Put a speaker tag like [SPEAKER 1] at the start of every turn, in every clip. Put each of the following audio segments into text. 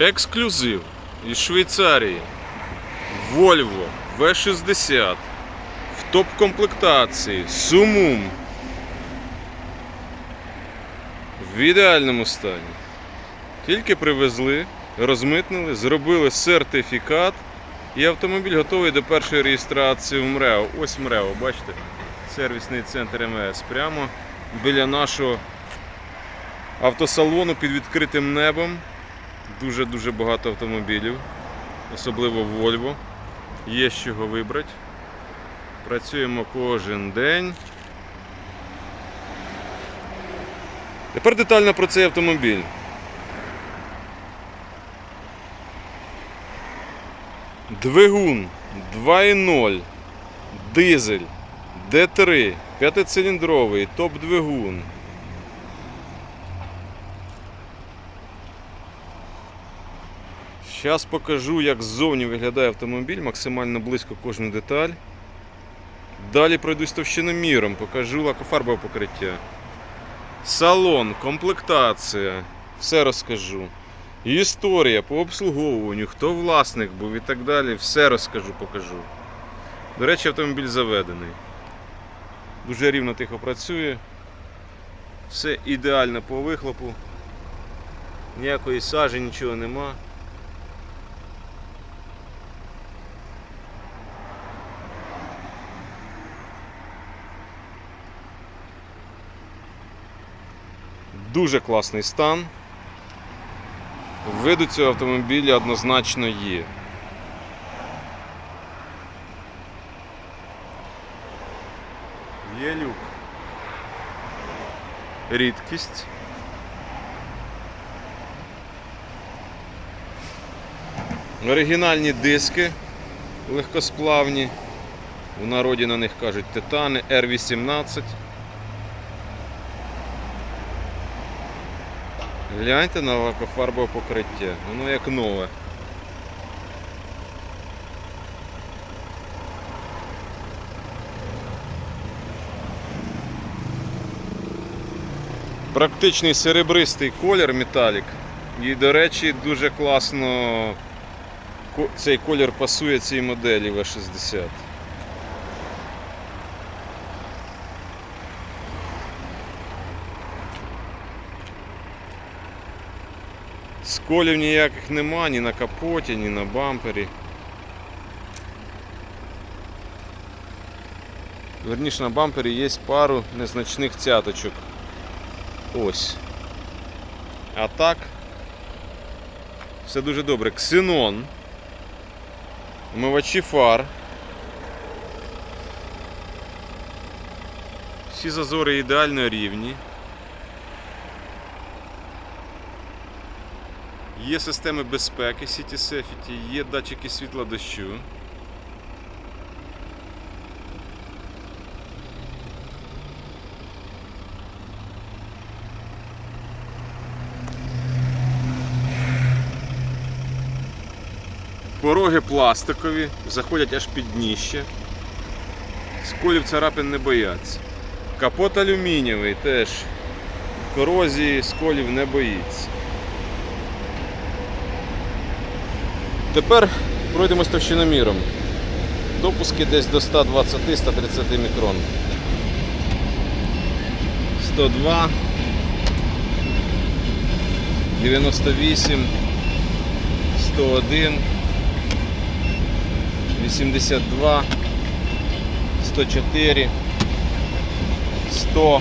[SPEAKER 1] Ексклюзив із Швейцарії. Volvo V60 в топ-комплектації Сумум. В ідеальному стані. Тільки привезли, розмитнили, зробили сертифікат і автомобіль готовий до першої реєстрації в МРЕО. Ось МРЕО, бачите? Сервісний центр МВС. Прямо біля нашого автосалону під відкритим небом. Дуже-дуже багато автомобілів, особливо Volvo. Є з чого вибрати. Працюємо кожен день. Тепер детально про цей автомобіль. Двигун 2.0, дизель, D3, п'ятициліндровий, топ-двигун. Зараз покажу, як ззовні виглядає автомобіль, максимально близько кожну деталь. Далі пройдусь товщиноміром, покажу лакофарбове покриття. Салон, комплектація, все розкажу. Історія по обслуговуванню, хто власник був і так далі, все розкажу, покажу. До речі, автомобіль заведений. Дуже рівно тихо працює. Все ідеально по вихлопу. Ніякої сажі, нічого нема. Дуже класний стан. Виду цього автомобіля однозначно є. Є люк. Рідкість. Оригінальні диски легкосплавні. В народі на них кажуть титани R18. Гляньте на лакофарбове покриття. Воно як нове. Практичний серебристий колір металік. І, до речі, дуже класно цей колір пасує цій моделі V60. Сколів ніяких нема ні на капоті, ні на бампері. Верніше на бампері є пару незначних цяточок. Ось. А так. Все дуже добре. Ксенон. Омивачі фар. Всі зазори ідеально рівні. Є системи безпеки City Safety, є датчики світла дощу. Пороги пластикові, заходять аж під дніще. Сколів царапин не бояться. Капот алюмінієвий теж корозії сколів не боїться. Тепер пройдемось товщиноміром. Допуски десь до 120-130 мікрон. 102, 98, 101, 82, 104, 100,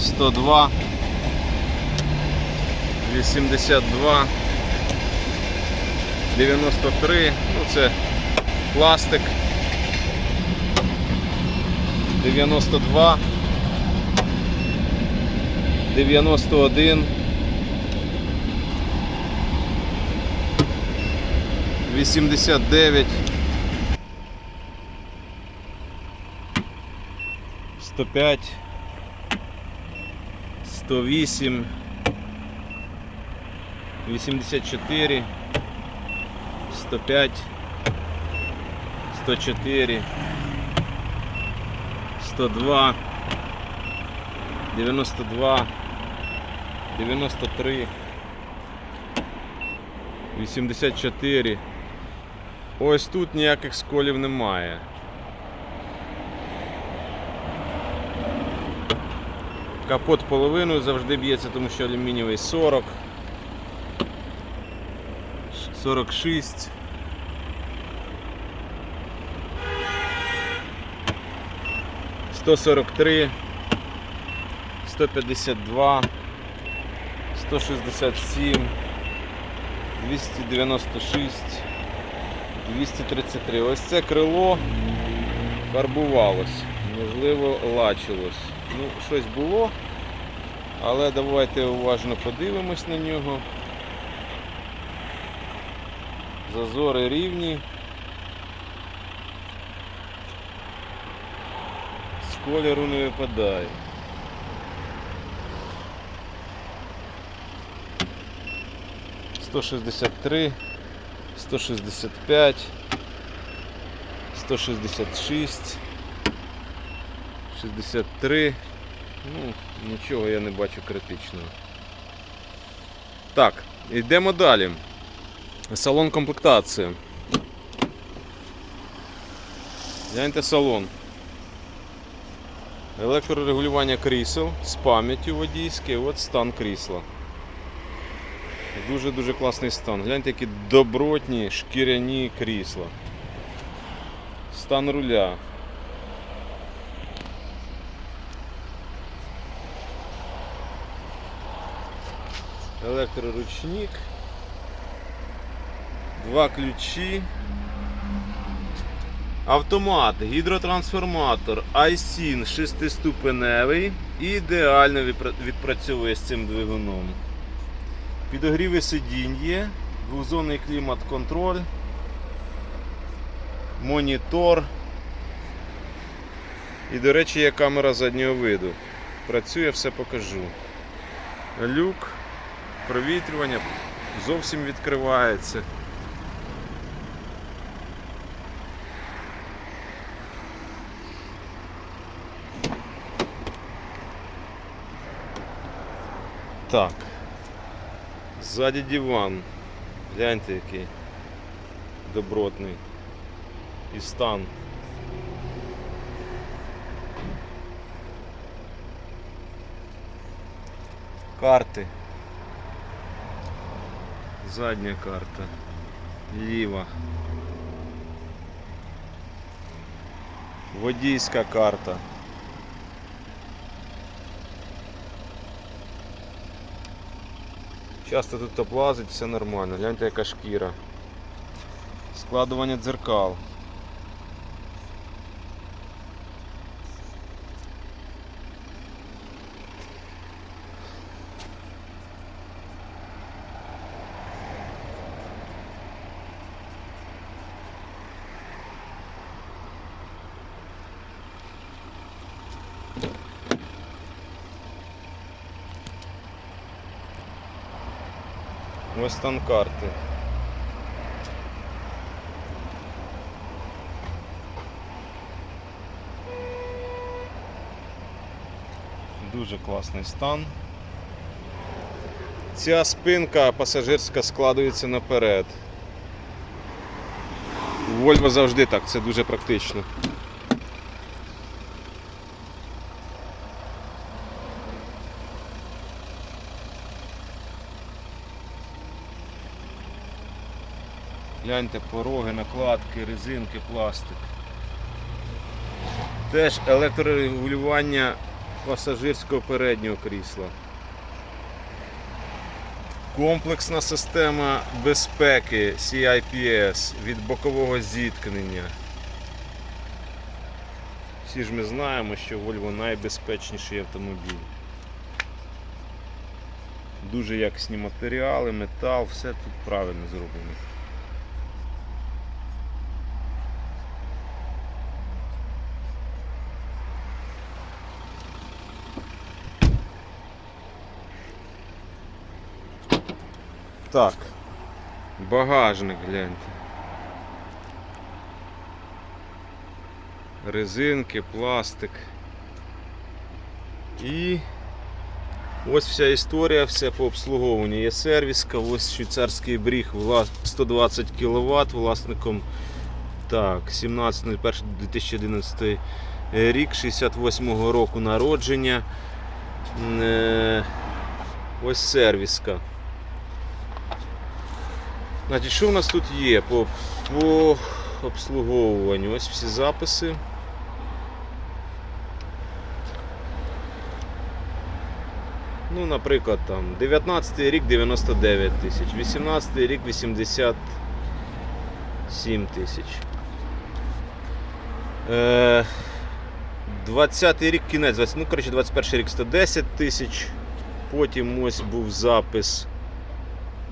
[SPEAKER 1] 102, 82, 93, ну це пластик. 92, 91, 89, 105, 108, 84, 105, 104, 102, 92, 93, 84. Ось тут ніяких сколів немає. Капот половиною завжди б'ється, тому що алюмінієвий 40. 46. Сто сорок три, сто п'ятдесят два, сто шістдесят сім, двісті дев'яносто шість, двісті тридцять три. Ось це крило фарбувалось, можливо, лачилось. Ну, щось було, але давайте уважно подивимось на нього. Зазори рівні. З кольору не випадає. Сто шістдесят три, сто шістдесят п'ять, сто шістдесят шість, шістдесят три. Ну, нічого я не бачу критичного. Так, йдемо далі. Салон комплектації. Гляньте салон. Електрорегулювання крісел з пам'яттю водійське, от стан крісла. Дуже-дуже класний стан. Гляньте, які добротні шкіряні крісла. Стан руля. Електроручник. Два ключі. Автомат, гідротрансформатор, iSyn шестиступеневий і ідеально відпра- відпрацьовує з цим двигуном. Підогріви сидінь є, двохзонний клімат-контроль, монітор. І, до речі, є камера заднього виду. Працює, все покажу. Люк, провітрювання зовсім відкривається. Так. Ззаді диван. Гляньте який добротний. І стан. Карти. Задня карта. Ліва. Водійська карта. Часто тут облазить, все нормально. Гляньте, яка шкіра. Складування дзеркал. Ось стан карти. Дуже класний стан. Ця спинка пасажирська складується наперед. У Volvo завжди так, це дуже практично. Гляньте пороги, накладки, резинки, пластик. Теж електрорегулювання пасажирського переднього крісла. Комплексна система безпеки CIPS від бокового зіткнення. Всі ж ми знаємо, що Volvo найбезпечніший автомобіль. Дуже якісні матеріали, метал, все тут правильно зроблено. Так, багажник гляньте. Резинки, пластик. І Ось вся історія, все по обслуговуванню. Є сервіска, ось швейцарський бріг 120 кВт власником так, 17.01.2011 рік, 68-го року народження. Е, Ось сервіска. Значить, що в нас тут є по, по обслуговуванню? Ось всі записи. Ну, наприклад, там 19 рік 99 тисяч, 18 рік 87 тисяч. Е, 20 рік кінець, ну коротше 21 рік 110 тисяч. Потім ось був запис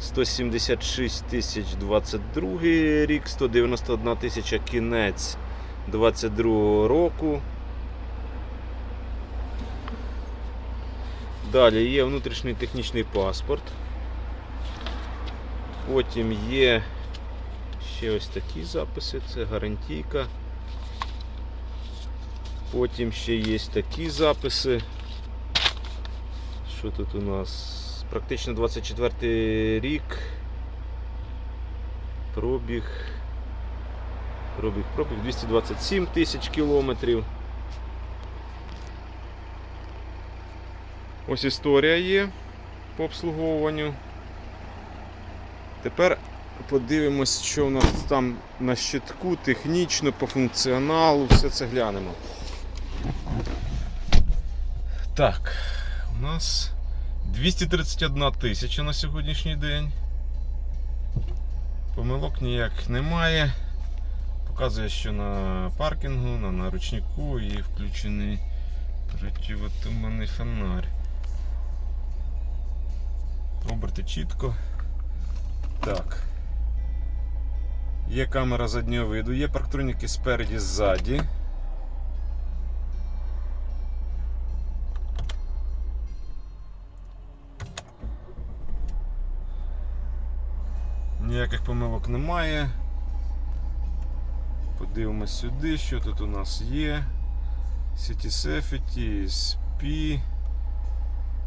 [SPEAKER 1] 176 тисяч 22 рік, 191 тисяча кінець 22 року. Далі є внутрішній технічний паспорт. Потім є ще ось такі записи, це гарантійка. Потім ще є такі записи. Що тут у нас? Практично 24 рік. Пробіг. Пробіг, пробіг 227 тисяч кілометрів. Ось історія є по обслуговуванню. Тепер подивимось, що у нас там на щитку, технічно, по функціоналу, все це глянемо. Так, у нас 231 тисяча на сьогоднішній день. Помилок ніяк немає. Показує, що на паркінгу, на, на ручнику і включений противотуманний фонарь. Оберти чітко. Так. Є камера заднього виду, є парктроніки спереді ззаді. Ніяких помилок немає. Подивимось сюди, що тут у нас є. City Safety, SP,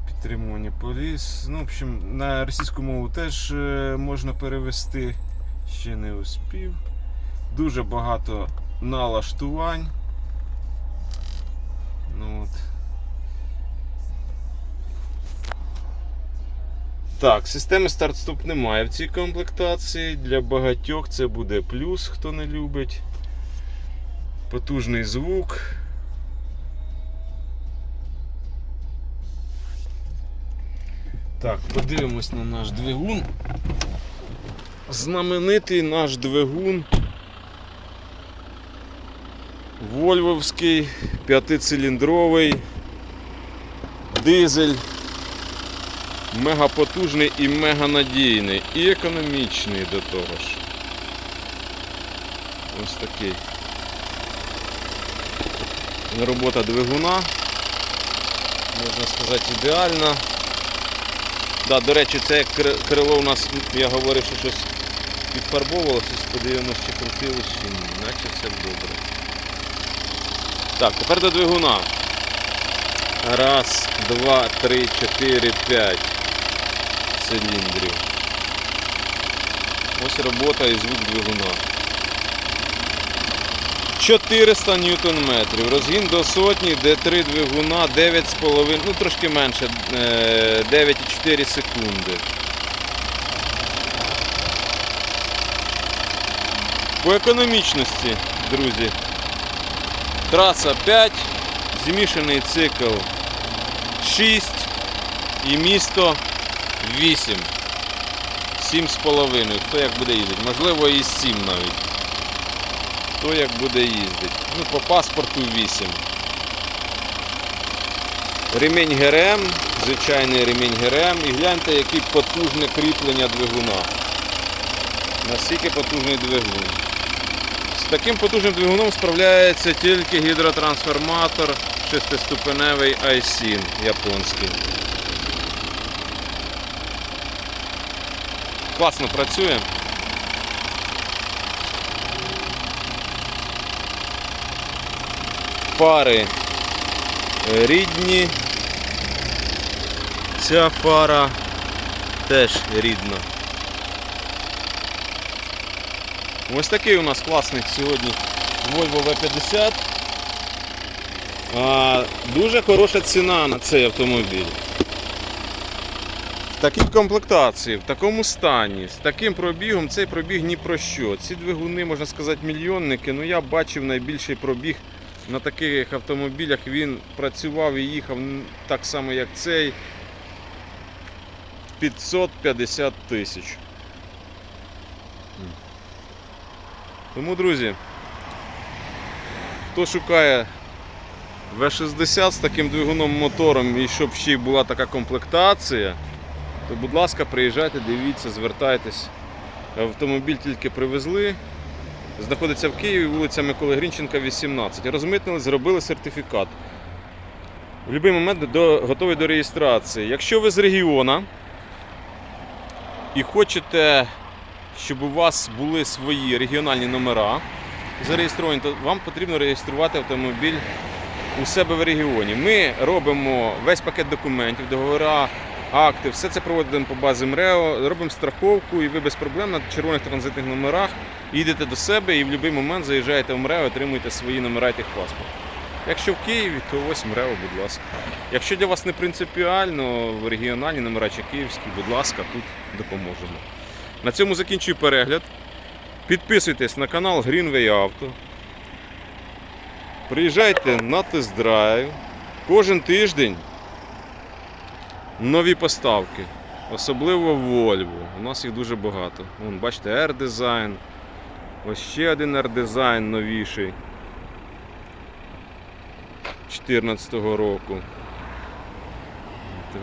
[SPEAKER 1] підтримування поліс. Ну, в общем, на російську мову теж е, можна перевести. Ще не успів. Дуже багато налаштувань. Ну, от. Так, системи старт-стоп немає в цій комплектації. Для багатьох це буде плюс, хто не любить. Потужний звук. Так, подивимось на наш двигун. Знаменитий наш двигун. Вольвовський, п'ятициліндровий, дизель, мегапотужний і меганадійний, і економічний до того ж. Ось такий. Робота двигуна, можна сказати, ідеальна. Да, до речі, це крило у нас, я говорив, що щось підфарбовувалося, подивимось, чи крутилось, чи ні. Наче все добре. Так, тепер до двигуна. Раз, два, три, чотири, п'ять циліндрів. Ось робота і звук двигуна. 400 ньютон метрів. Розгін до сотні, D3 двигуна 9,5, ну трошки менше, е, 9,4 секунди. По економічності, друзі. Траса 5, змішаний цикл 6 і місто 8. 7,5. Хто як буде їздити? Можливо і 7 навіть. Хто як буде їздити. Ну, по паспорту 8. Ремінь ГРМ, звичайний ремінь ГРМ. І гляньте, яке потужне кріплення двигуна. Наскільки потужний двигун. З таким потужним двигуном справляється тільки гідротрансформатор шестиступеневий Aisin японський. Класно працює. Фари е, рідні. Ця фара теж рідна. Ось такий у нас класний сьогодні Volvo V50. А, дуже хороша ціна на цей автомобіль. В такій комплектації, в такому стані, з таким пробігом, цей пробіг ні про що. Ці двигуни, можна сказати, мільйонники. Ну я бачив найбільший пробіг на таких автомобілях. Він працював і їхав так само, як цей. 550 тисяч. Тому, друзі, хто шукає V60 з таким двигуном мотором і щоб ще й була така комплектація, то будь ласка, приїжджайте, дивіться, звертайтесь. Автомобіль тільки привезли. Знаходиться в Києві, вулиця Миколи Грінченка, 18. Розмитнили, зробили сертифікат. В будь-який момент до, готовий до реєстрації. Якщо ви з регіона і хочете, щоб у вас були свої регіональні номера зареєстровані, то вам потрібно реєструвати автомобіль у себе в регіоні. Ми робимо весь пакет документів, договори, акти, все це проводимо по базі МРЕО, робимо страховку, і ви без проблем на червоних транзитних номерах їдете до себе і в будь-який момент заїжджаєте в МРЕО, отримуєте свої номера і техпаспорт. Якщо в Києві, то ось МРЕО, будь ласка. Якщо для вас не принципіально, в регіональні номера чи київські, будь ласка, тут допоможемо. На цьому закінчую перегляд. Підписуйтесь на канал Greenway Auto. Приїжджайте на тест-драйв. Кожен тиждень нові поставки. Особливо Volvo. У нас їх дуже багато. Вон, бачите, R-Design. Ось ще один R-Design новіший. 2014 року.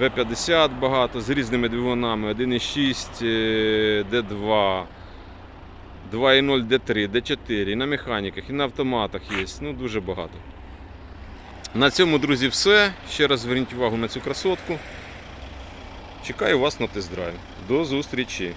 [SPEAKER 1] В50 багато з різними двигунами. 1.6 е, D2, 2.0 D3, D4, і на механіках, і на автоматах є. Ну, дуже багато. На цьому, друзі, все. Ще раз зверніть увагу на цю красотку. Чекаю вас на тест-драйв. До зустрічі!